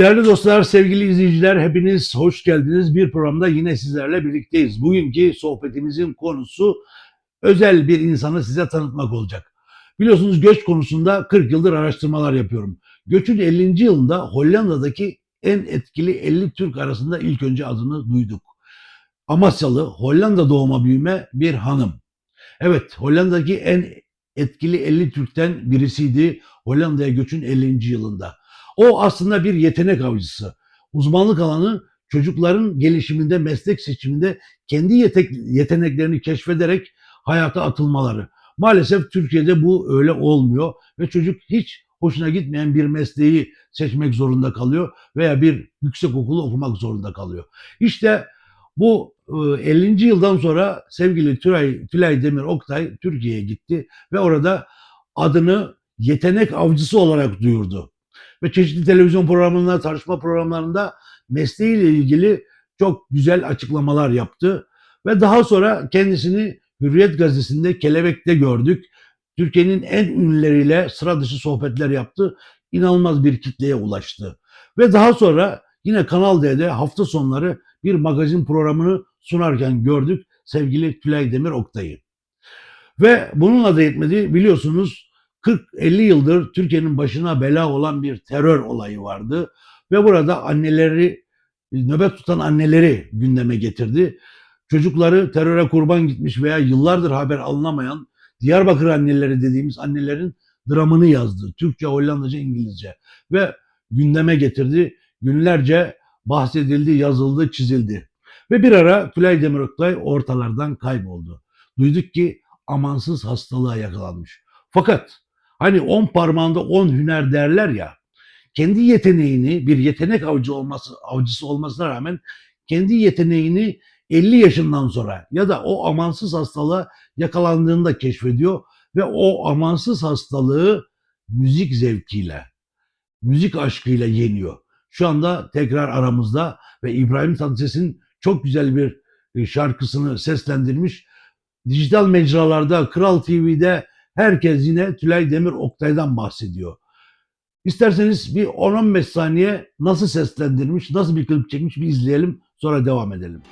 Değerli dostlar, sevgili izleyiciler hepiniz hoş geldiniz. Bir programda yine sizlerle birlikteyiz. Bugünkü sohbetimizin konusu özel bir insanı size tanıtmak olacak. Biliyorsunuz göç konusunda 40 yıldır araştırmalar yapıyorum. Göçün 50. yılında Hollanda'daki en etkili 50 Türk arasında ilk önce adını duyduk. Amasyalı, Hollanda doğuma büyüme bir hanım. Evet, Hollanda'daki en etkili 50 Türk'ten birisiydi Hollanda'ya göçün 50. yılında. O aslında bir yetenek avcısı. Uzmanlık alanı çocukların gelişiminde, meslek seçiminde kendi yetek, yeteneklerini keşfederek hayata atılmaları. Maalesef Türkiye'de bu öyle olmuyor ve çocuk hiç hoşuna gitmeyen bir mesleği seçmek zorunda kalıyor veya bir yüksek okulu okumak zorunda kalıyor. İşte bu e, 50. yıldan sonra sevgili Tülay, Tülay Demir Oktay Türkiye'ye gitti ve orada adını yetenek avcısı olarak duyurdu ve çeşitli televizyon programlarında, tartışma programlarında mesleğiyle ilgili çok güzel açıklamalar yaptı. Ve daha sonra kendisini Hürriyet gazetesinde Kelebek'te gördük. Türkiye'nin en ünlüleriyle sıra dışı sohbetler yaptı. İnanılmaz bir kitleye ulaştı. Ve daha sonra yine Kanal D'de hafta sonları bir magazin programını sunarken gördük sevgili Tülay Demir Oktay'ı. Ve bununla da yetmedi biliyorsunuz 40-50 yıldır Türkiye'nin başına bela olan bir terör olayı vardı. Ve burada anneleri, nöbet tutan anneleri gündeme getirdi. Çocukları teröre kurban gitmiş veya yıllardır haber alınamayan Diyarbakır anneleri dediğimiz annelerin dramını yazdı. Türkçe, Hollandaca, İngilizce. Ve gündeme getirdi. Günlerce bahsedildi, yazıldı, çizildi. Ve bir ara Tülay Demiröktay ortalardan kayboldu. Duyduk ki amansız hastalığa yakalanmış. Fakat Hani on parmağında on hüner derler ya. Kendi yeteneğini bir yetenek avcı olması avcısı olmasına rağmen kendi yeteneğini 50 yaşından sonra ya da o amansız hastalığa yakalandığında keşfediyor ve o amansız hastalığı müzik zevkiyle, müzik aşkıyla yeniyor. Şu anda tekrar aramızda ve İbrahim Tatlıses'in çok güzel bir e, şarkısını seslendirmiş. Dijital mecralarda, Kral TV'de herkes yine Tülay Demir Oktay'dan bahsediyor. İsterseniz bir 10-15 saniye nasıl seslendirmiş, nasıl bir klip çekmiş bir izleyelim sonra devam edelim.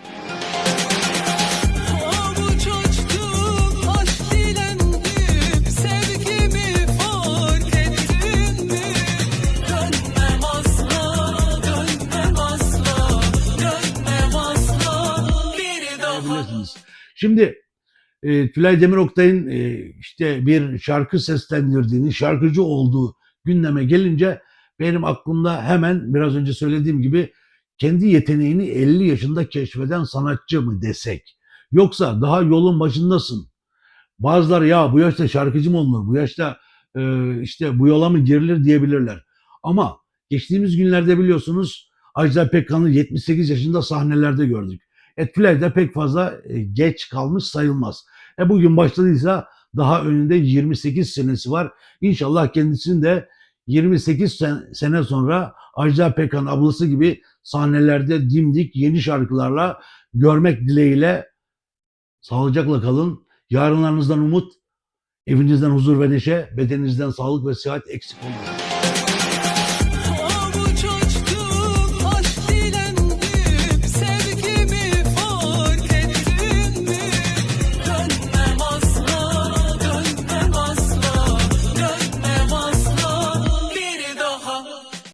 Şimdi e, Tülay Demir Oktay'ın e, işte bir şarkı seslendirdiğini, şarkıcı olduğu gündeme gelince benim aklımda hemen biraz önce söylediğim gibi kendi yeteneğini 50 yaşında keşfeden sanatçı mı desek? Yoksa daha yolun başındasın. Bazıları ya bu yaşta şarkıcı mı olunur, bu yaşta e, işte bu yola mı girilir diyebilirler. Ama geçtiğimiz günlerde biliyorsunuz Ajda Pekkan'ı 78 yaşında sahnelerde gördük. E, da pek fazla e, geç kalmış sayılmaz. E bugün başladıysa daha önünde 28 senesi var. İnşallah kendisini de 28 sen- sene sonra Ajda Pekkan ablası gibi sahnelerde dimdik yeni şarkılarla görmek dileğiyle sağlıcakla kalın. Yarınlarınızdan umut, evinizden huzur ve neşe, bedeninizden sağlık ve sıhhat eksik olmasın.